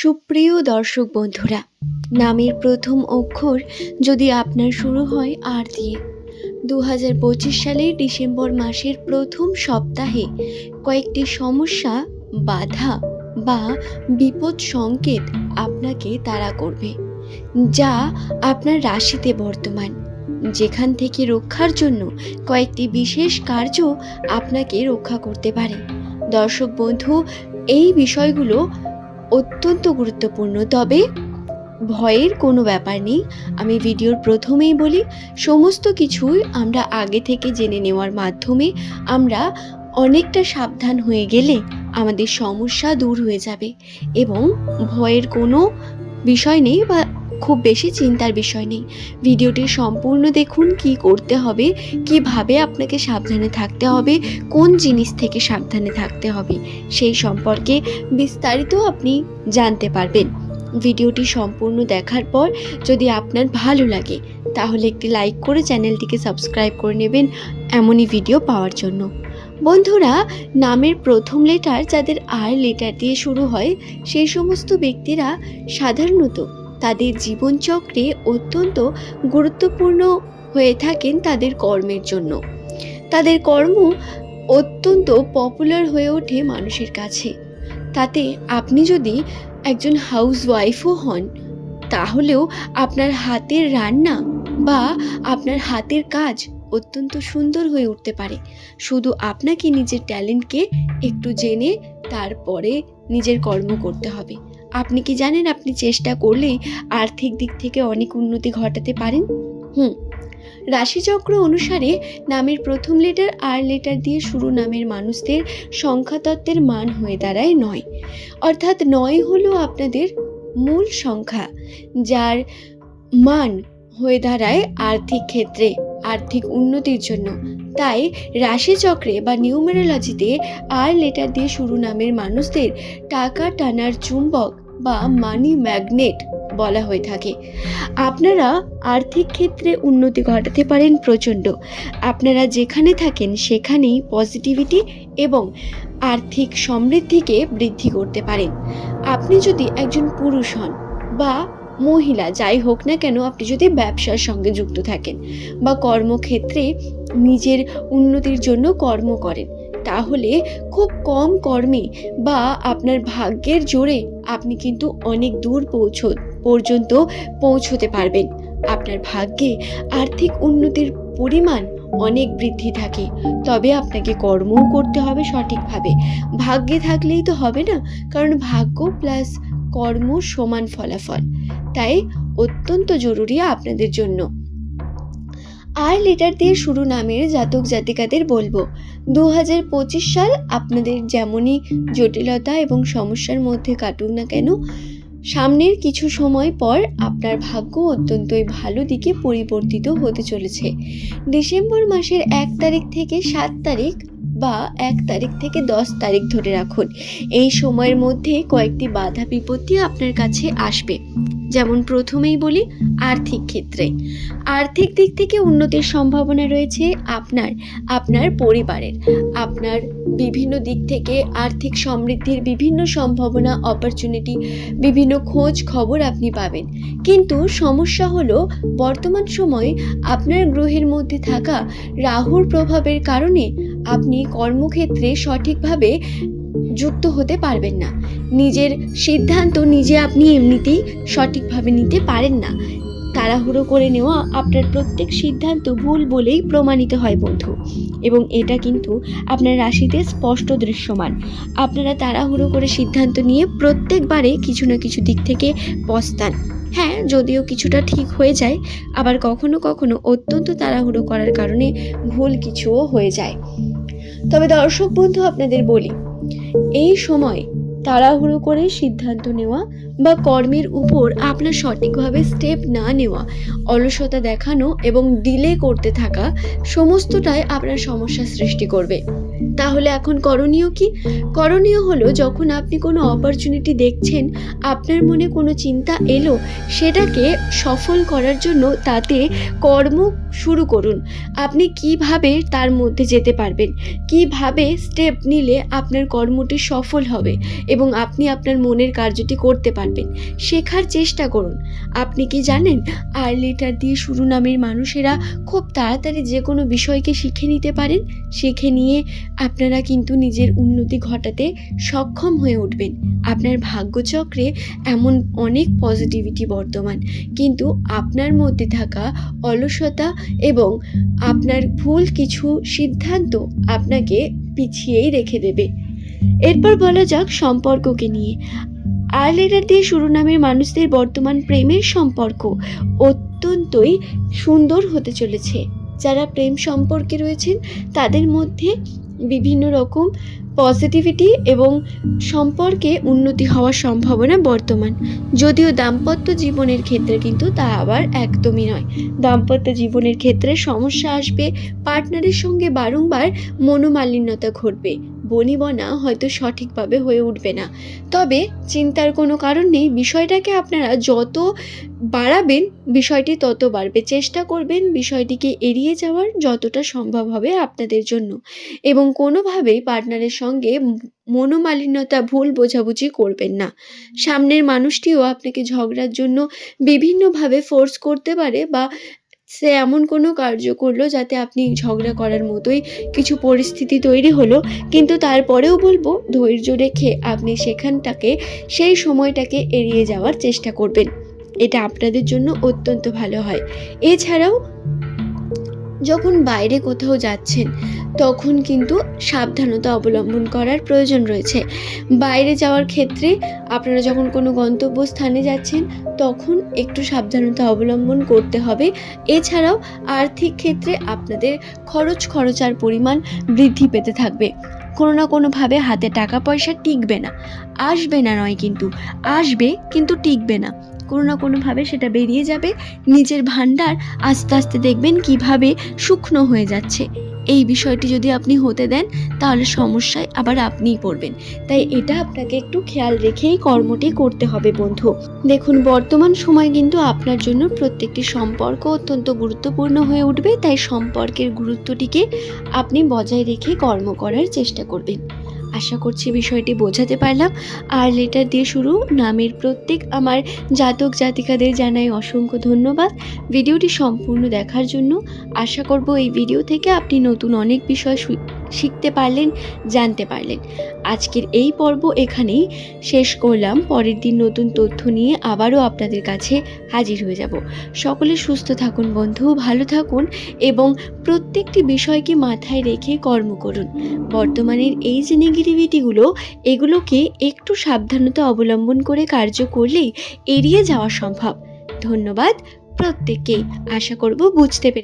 সুপ্রিয় দর্শক বন্ধুরা, নামের প্রথম অক্ষর যদি আপনার শুরু হয় আর দিয়ে। দু হাজার পঁচিশ সালের ডিসেম্বর মাসের প্রথম সপ্তাহে কয়েকটি সমস্যা, বাধা বা বিপদ সংকেত আপনাকে তাড়া করবে, যা আপনার রাশিতে বর্তমান। যেখান থেকে রক্ষার জন্য কয়েকটি বিশেষ কার্য আপনাকে রক্ষা করতে পারে। দর্শক বন্ধু, এই বিষয়গুলো অত্যন্ত গুরুত্বপূর্ণ। তবে ভয়ের কোনো ব্যাপার নেই। আমি ভিডিওর প্রথমেই বলি, সমস্ত কিছুই আমরা আগে থেকে জেনে নেওয়ার মাধ্যমে আমরা অনেকটা সাবধান হয়ে গেলে আমাদের সমস্যা দূর হয়ে যাবে এবং ভয়ের কোনো বিষয় নেই বা খুব বেশি চিন্তার বিষয় নেই। ভিডিওটি সম্পূর্ণ দেখুন, কি করতে হবে, কীভাবে আপনাকে সাবধানে থাকতে হবে, কোন জিনিস থেকে সাবধানে থাকতে হবে, সেই সম্পর্কে বিস্তারিত আপনি জানতে পারবেন। ভিডিওটি সম্পূর্ণ দেখার পর যদি আপনার ভালো লাগে, তাহলে একটি লাইক করে চ্যানেলটিকে সাবস্ক্রাইব করে নেবেন এমনই ভিডিও পাওয়ার জন্য। বন্ধুরা, নামের প্রথম লেটার যাদের আর লেটার দিয়ে শুরু হয়, সেই সমস্ত ব্যক্তিরা সাধারণত তাদের জীবনচক্রে অত্যন্ত গুরুত্বপূর্ণ হয়ে থাকেন তাদের কর্মের জন্য। তাদের কর্ম অত্যন্ত পপুলার হয়ে ওঠে মানুষের কাছে। তাতে আপনি যদি একজন হাউস ওয়াইফও হন, তাহলেও আপনার হাতের রান্না বা আপনার হাতের কাজ অত্যন্ত সুন্দর হয়ে উঠতে পারে। শুধু আপনাকে নিজের ট্যালেন্টকে একটু জেনে তারপরে নিজের কর্ম করতে হবে। আপনি কি জানেন আপনি চেষ্টা করলেই আর্থিক দিক থেকে অনেক উন্নতি ঘটাতে পারেন? হুম। রাশিচক্র অনুসারে নামের প্রথম লেটার আর লেটার দিয়ে শুরু নামের মানুষদের সংখ্যাতত্ত্বের মান হয়ে দাঁড়ায় নয়। অর্থাৎ নয় হলো আপনাদের মূল সংখ্যা, যার মান হয়ে দাঁড়ায় আর্থিক ক্ষেত্রে, আর্থিক উন্নতির জন্য। তাই রাশিচক্রে বা নিউমেরোলজিতে আর লেটার দিয়ে শুরু নামের মানুষদের টাকা টানার চুম্বক বা মানি ম্যাগনেট বলা হয়ে থাকে। আপনারা আর্থিক ক্ষেত্রে উন্নতি ঘটাতে পারেন প্রচণ্ড। আপনারা যেখানে থাকেন সেখানেই পজিটিভিটি এবং আর্থিক সমৃদ্ধিকে বৃদ্ধি করতে পারেন। আপনি যদি একজন পুরুষ হন বা মহিলা, যাই হোক না কেন, আপনি যদি ব্যবসার সঙ্গে যুক্ত থাকেন বা কর্মক্ষেত্রে নিজের উন্নতির জন্য কর্ম করেন, তাহলে খুব কম কর্মে বা আপনার ভাগ্যের জোরে আপনি কিন্তু অনেক দূর পৌঁছ, পর্যন্ত পৌঁছতে পারবেন। আপনার ভাগ্যে আর্থিক উন্নতির পরিমাণ অনেক বৃদ্ধি থাকে, তবে আপনাকে কর্মও করতে হবে সঠিকভাবে। ভাগ্যে থাকলেই তো হবে না, কারণ ভাগ্য প্লাস কর্ম সমান ফলাফল। তাই অত্যন্ত জরুরি আপনাদের জন্য। আর লেটার দিয়ে শুরু নামের জাতক জাতিকাদের বলব। দু হাজার পঁচিশ সাল আপনাদের যেমনই জটিলতা এবং সমস্যার মধ্যে কাটুক না কেন, সামনের কিছু সময় পর আপনার ভাগ্য অত্যন্তই ভালো দিকে পরিবর্তিত হতে চলেছে। ডিসেম্বর মাসের এক তারিখ থেকে সাত তারিখ বা এক তারিখ থেকে দশ তারিখ ধরে রাখুন। এই সময়ের মধ্যে কয়েকটি বাধা বিপত্তি আপনার কাছে আসবে। যেমন প্রথমেই বলি, আর্থিক ক্ষেত্রে। আর্থিক দিক থেকে উন্নতির সম্ভাবনা রয়েছে আপনার আপনার পরিবারের। আপনার বিভিন্ন দিক থেকে আর্থিক সমৃদ্ধির বিভিন্ন সম্ভাবনা অপরচুনিটি বিভিন্ন খোঁজ খবর আপনি পাবেন। কিন্তু সমস্যা হলো, বর্তমান সময়ে আপনার গ্রহের মধ্যে থাকা রাহুর প্রভাবের কারণে আপনি কর্মক্ষেত্রে সঠিকভাবে যুক্ত হতে পারবেন না। নিজের সিদ্ধান্ত নিজে আপনি এমনিতেই সঠিকভাবে নিতে পারেন না। তাড়াহুড়ো করে নেওয়া আপনার প্রত্যেক সিদ্ধান্ত ভুল বলেই প্রমাণিত হয়, বন্ধু। এবং এটা কিন্তু আপনার রাশিতে স্পষ্ট দৃশ্যমান। আপনারা তাড়াহুড়ো করে সিদ্ধান্ত নিয়ে প্রত্যেকবারে কিছু না কিছু দিক থেকে পস্তান। হ্যাঁ যদিও কিছুটা ঠিক হয়ে যায়, আবার কখনো কখনো অত্যন্ত তাড়াহুড়ো করার কারণে ভুল কিছুও হয়ে যায়। তবে দর্শক বন্ধু আপনাদের বলি এই সময় তাড়াহুড়ো করে সিদ্ধান্ত নেওয়া বা কর্মের উপর আপনার সঠিকভাবে স্টেপ না নেওয়া, অলসতা দেখানো এবং ডিলে করতে থাকা সমস্তটাই আপনার সমস্যা সৃষ্টি করবে। তাহলে এখন করণীয় কি? করণীয় হলো যখন আপনি কোনো অপরচুনিটি দেখছেন, আপনার মনে কোনো চিন্তা এলো, সেটাকে সফল করার জন্য তাতে কর্ম শুরু করুন। আপনি কীভাবে তার মধ্যে যেতে পারবেন? কীভাবে স্টেপ নিলে আপনার কর্মটি সফল হবে এবং আপনি আপনার মনের কার্যটি করতে পারবেন? শেখার চেষ্টা করুন। আপনি কি জানেন, আর লেটার দিয়ে শুরু নামের মানুষেরা খুব তাড়াতাড়ি যে কোনো বিষয়কে শিখে নিতে পারেন? শিখে নিয়ে আপনারা কিন্তু নিজের উন্নতি ঘটাতে সক্ষম হয়ে উঠবেন। আপনার ভাগ্যচক্রে এমন অনেক পজিটিভিটি বর্তমান। কিন্তু আপনার মধ্যে থাকা অলসতা এবং আপনার ভুল কিছু সিদ্ধান্ত আপনাকে পিছিয়েই রেখে দেবে। এরপর বলা যাক সম্পর্ককে নিয়ে। আর লেটার দিয়ে শুরু নামের মানুষদের বর্তমান প্রেমের সম্পর্ক অত্যন্তই সুন্দর হতে চলেছে। যারা প্রেম সম্পর্কে রয়েছেন, তাদের মধ্যে বিভিন্ন রকম পজিটিভিটি এবং সম্পর্কে উন্নতি হওয়ার সম্ভাবনা বর্তমান। যদিও দাম্পত্য জীবনের ক্ষেত্রে কিন্তু তা আবার একদমই নয়। দাম্পত্য জীবনের ক্ষেত্রে সমস্যা আসবে পার্টনারের সঙ্গে বারংবার মনোমালিন্যতা ঘটবে। বনিবনা হয়তো সঠিকভাবে হয়ে উঠবে না। তবে চিন্তার কোনো কারণ নেই, বিষয়টাকে আপনারা যত বাড়াবেন, বিষয়টি তত বাড়বে। চেষ্টা করবেন বিষয়টিকে এড়িয়ে যাওয়ার যতটা সম্ভব হবে আপনাদের জন্য। এবং কোনোভাবেই পার্টনারের সঙ্গে মনোমালিন্যতা, ভুল বোঝাবুঝি করবেন না। সামনের মানুষটিও আপনাকে ঝগড়ার জন্য বিভিন্নভাবে ফোর্স করতে পারে বা সে এমন কোনো কার্য করল যাতে আপনি ঝগড়া করার মতোই কিছু পরিস্থিতি তৈরি হলো। কিন্তু তারপরেও বলব, ধৈর্য রেখে আপনি সেখানটাকে, সেই সময়টাকে এড়িয়ে যাওয়ার চেষ্টা করবেন। এটা আপনাদের জন্য অত্যন্ত ভালো হয়। এছাড়াও যখন বাইরে কোথাও যাচ্ছেন, তখন কিন্তু সাবধানতা অবলম্বন করার প্রয়োজন রয়েছে। বাইরে যাওয়ার ক্ষেত্রে আপনারা যখন কোনো গন্তব্যস্থানে যাচ্ছেন, তখন একটু সাবধানতা অবলম্বন করতে হবে। এছাড়াও আর্থিক ক্ষেত্রে আপনাদের খরচ খরচার পরিমাণ বৃদ্ধি পেতে থাকবে। কোনো না কোনোভাবে হাতে টাকা পয়সা টিকবে না। আসবে না নয় কিন্তু, আসবে কিন্তু টিকবে না। কোনো না কোনোভাবে সেটা বেরিয়ে যাবে। নিজের ভাণ্ডার আস্তে আস্তে দেখবেন কীভাবে শুকনো হয়ে যাচ্ছে। এই বিষয়টি যদি আপনি হতে দেন, তাহলে সমস্যায় আবার আপনিই পড়বেন। তাই এটা আপনাকে একটু খেয়াল রেখেই কর্মটি করতে হবে বন্ধু। দেখুন, বর্তমান সময় কিন্তু আপনার জন্য প্রত্যেকটি সম্পর্ক অত্যন্ত গুরুত্বপূর্ণ হয়ে উঠবে। তাই সম্পর্কের গুরুত্বটিকে আপনি বজায় রেখে কর্ম করার চেষ্টা করবেন। আশা করছি বিষয়টি বোঝাতে পারলাম। আর লেটার দিয়ে শুরু, নামের প্রত্যেক আমার জাতক জাতিকাদের জানাই অসংখ্য ধন্যবাদ। ভিডিওটি সম্পূর্ণ দেখার জন্য আশা করব এই ভিডিও থেকে আপনি নতুন অনেক বিষয় শিখতে পারলেন, জানতে পারলেন। আজকের এই পর্ব এখানেই শেষ করলাম। পরের দিন নতুন তথ্য নিয়ে আবারও আপনাদের কাছে হাজির হয়ে যাব। সকলে সুস্থ থাকুন বন্ধু, ভালো থাকুন এবং প্রত্যেকটি বিষয়কে মাথায় রেখে কর্ম করুন। বর্তমানের এই যে নেগেটিভিটিগুলো, এগুলোকে একটু সাবধানতা অবলম্বন করে কার্য করলেই এড়িয়ে যাওয়া সম্ভব। ধন্যবাদ প্রত্যেককেই। আশা করব বুঝতে পেরে